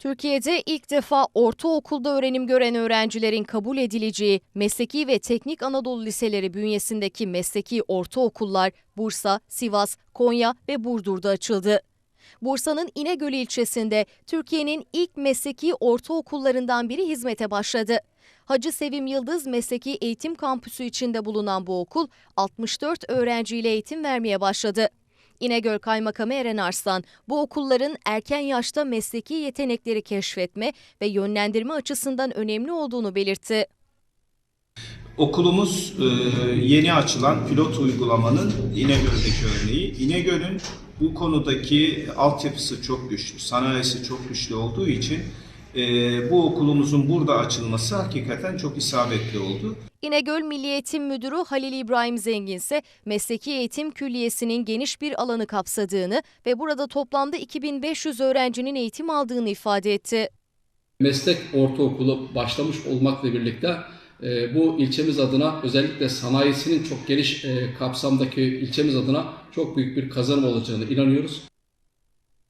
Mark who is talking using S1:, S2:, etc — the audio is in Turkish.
S1: Türkiye'de ilk defa ortaokulda öğrenim gören öğrencilerin kabul edileceği Mesleki ve Teknik Anadolu Liseleri bünyesindeki mesleki ortaokullar Bursa, Sivas, Konya ve Burdur'da açıldı. Bursa'nın İnegöl ilçesinde Türkiye'nin ilk mesleki ortaokullarından biri hizmete başladı. Hacı Sevim Yıldız Mesleki Eğitim Kampüsü içinde bulunan bu okul 64 öğrenciyle eğitim vermeye başladı. İnegöl Kaymakamı Eren Arslan, bu okulların erken yaşta mesleki yetenekleri keşfetme ve yönlendirme açısından önemli olduğunu belirtti.
S2: Okulumuz e, yeni açılan pilot uygulamanın İnegöl'deki örneği. İnegöl'ün bu konudaki altyapısı çok güçlü, sanayisi çok güçlü olduğu için e, bu okulumuzun burada açılması hakikaten çok isabetli oldu.
S1: İnegöl Milli Eğitim Müdürü Halil İbrahim Zengin ise Mesleki Eğitim Külliyesi'nin geniş bir alanı kapsadığını ve burada toplamda 2500 öğrencinin eğitim aldığını ifade etti.
S3: meslek ortaokulu başlamış olmakla birlikte e, bu ilçemiz adına özellikle sanayisinin çok geniş e, kapsamdaki ilçemiz adına çok büyük bir kazanım olacağını inanıyoruz.